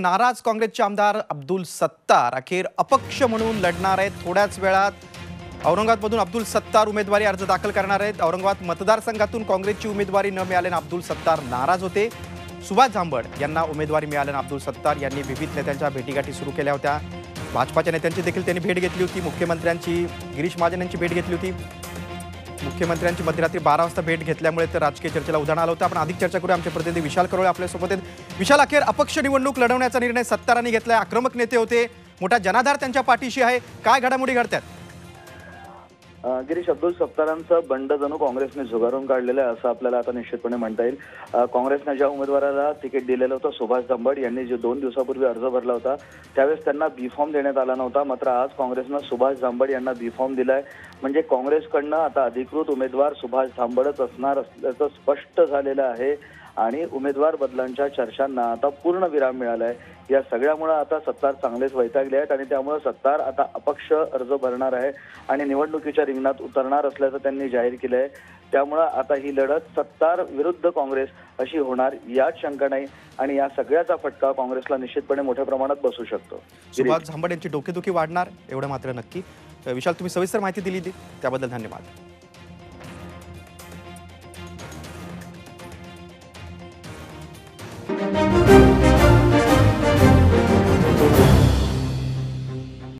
नाराज काँग्रेसचे आमदार अब्दुल सत्तार. अखेर अपक्ष म्हणून लढणार आहेत. थोड्याच वेळात औरंगाबादमधून अब्दुल सत्तार उमेदवारी अर्ज दाखल करणार आहेत. औरंगाबाद मतदारसंघातून काँग्रेसची उमेदवारी न मिळाल्यानं अब्दुल सत्तार नाराज होते. सुभाष झांबड यांना उमेदवारी मिळाल्यानं अब्दुल सत्तार यांनी विविध नेत्यांच्या भेटीगाठी सुरू केल्या होत्या. भाजपाच्या नेत्यांची देखील त्यांनी भेट घेतली होती. मुख्यमंत्र्यांची गिरीश महाजन यांची भेट घेतली होती. मुख्यमंत्र्यांची मध्यरात्री बारा वाजता भेट घेतल्यामुळे तर राजकीय चर्चेला उधाण आलं होतं. आपण अधिक चर्चा करूया. आमचे प्रतिनिधी विशाल करोळे आपल्यासोबत आहेत. विशाल अखेर अपक्ष निवडणूक लढवण्याचा निर्णय सत्तारांनी घेतलाय. आक्रमक नेते होते. मोठा जनाधार त्यांच्या पाठीशी आहे. काय घडामोडी घडतात? गिरीश अब्दुल सत्तारांचं बंड जणू काँग्रेसने झुगारून काढलेलं आहे असं आपल्याला आता निश्चितपणे म्हणता येईल. काँग्रेसनं काँग्रेसने ज्या उमेदवाराला तिकीट दिलेलं होतं सुभाष दंबड यांनी जे दोन दिवसापूर्वी अर्ज भरला होता त्यावेळेस त्यांना बी फॉर्म देण्यात आला नव्हता. मात्र आज काँग्रेसनं सुभाष झांबड यांना बी फॉर्म दिलाय. म्हणजे काँग्रेसकडनं आता अधिकृत उमेदवार सुभाष झांबडच असणार असल्याचं स्पष्ट झालेलं आहे. आणि उमेदवार बदलांच्या चर्चांना आता पूर्ण विराम मिळालाय. या सगळ्यामुळे आता सत्तार चांगलेच वैतागले आहेत आणि त्यामुळे सत्तार आता अपक्ष अर्ज भरणार आहे आणि निवडणुकीच्या रिंगणात उतरणार असल्याचं त्यांनी जाहीर केलं आहे त्यामुळं आता ही लढत सत्तार विरुद्ध काँग्रेस अशी होणार यात शंका नाही आणि या सगळ्याचा फटका काँग्रेसला निश्चितपणे मोठ्या प्रमाणात बसू शकतो. सुभाष झांबड यांची डोकेदुखी वाढणार एवढं मात्र नक्की. विशाल तुम्ही सविस्तर माहिती दिली त्याबद्दल धन्यवाद.